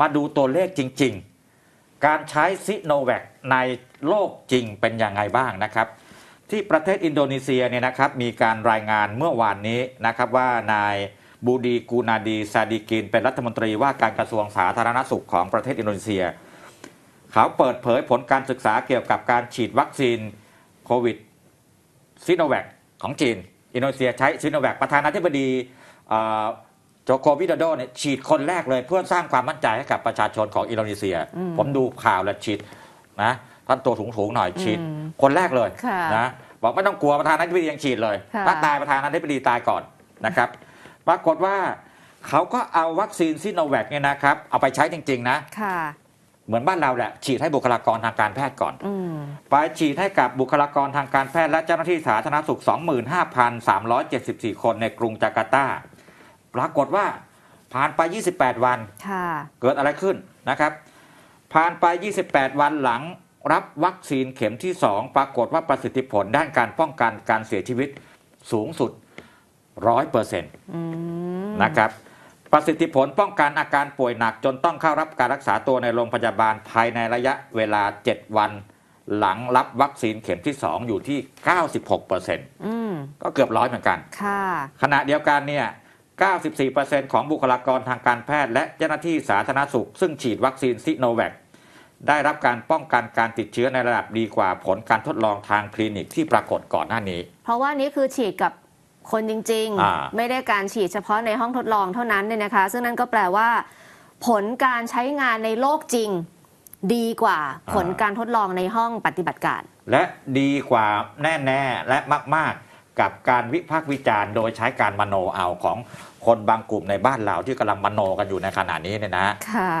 มาดูตัวเลขจริง ๆ การใช้ซิโนแวคในโลกจริงเป็นยังไงบ้างนะครับ ที่ประเทศอินโดนีเซียเนี่ยนะครับมีการรายงานเมื่อวานนี้นะครับว่านายบูดีกูนาดีซาดิกิน เป็นรัฐมนตรีว่าการกระทรวงสาธารณสุขของประเทศอินโดนีเซีย เขาเปิดเผยผลการศึกษาเกี่ยวกับการฉีดวัคซีนโควิดซิโนแวคของจีน อินโดนีเซียใช้ซิโนแวคประธานาธิบดี โจโควิโดโดเนี่ยฉีดคนแรกเลยเพื่อสร้างความมั่นใจให้กับประชาชนของอินโดนีเซียอืมผมดูข่าวแล้วฉีดนะท่านตัวสูงๆหน่อยฉีดอืมคนแรกเลยค่ะนะบอกไม่ต้องกลัวประธานาธิบดียังฉีดเลยค่ะถ้าตายประธานาธิบดีตายก่อนนะครับ ปรากฏว่าเขาก็เอาวัคซีนซิโนแวคเนี่ยนะครับ เอาไปใช้จริง ๆ นะค่ะเหมือนบ้านเราแหละ ฉีดให้บุคลากรทางการแพทย์ก่อนอืมไปฉีดให้กับบุคลากรทางการแพทย์และเจ้าหน้าที่สาธารณสุข 25,374 คนในกรุงจาการ์ตา ปรากฏว่าผ่านไป 28 วันค่ะเกิดอะไรขึ้นนะครับ ผ่านไป 28 วันหลังรับวัคซีนเข็มที่ 2 ปรากฏว่าประสิทธิผลด้านการป้องกันการเสียชีวิตสูงสุด 100%อืมนะครับประสิทธิผลป้องกันอาการป่วยหนักจนต้องเข้ารับการรักษาตัวในโรงพยาบาลภายในระยะเวลา 7 วัน หลังรับวัคซีนเข็มที่ 2 อยู่ที่ 96%อืมก็เกือบร้อยเหมือนกันค่ะขณะเดียวกันเนี่ย 94%ของบุคลากรทางการแพทย์และเจ้าหน้าที่สาธารณสุข ซึ่งฉีดวัคซีนซิโนแวคได้รับการป้องกันการติดเชื้อในระดับดีกว่าผลการทดลองทางคลินิกที่ปรากฏก่อนหน้านี้ เพราะว่านี่คือฉีดกับคนจริงอ่าๆไม่ได้การฉีดเฉพาะในห้องทดลองเท่านั้นเนี่ยนะคะ ซึ่งนั่นก็แปลว่า ผลการใช้งานในโลกจริง ดีกว่าผลการทดลองในห้องปฏิบัติการ และดีกว่าแน่ ๆ และมาก ๆ กับการวิพากษ์วิจารณ์ โดยใช้การมโนเอาของคนบางกลุ่มในบ้านเราที่กำลังมโนกันอยู่ในขณะนี้เนี่ยนะค่ะ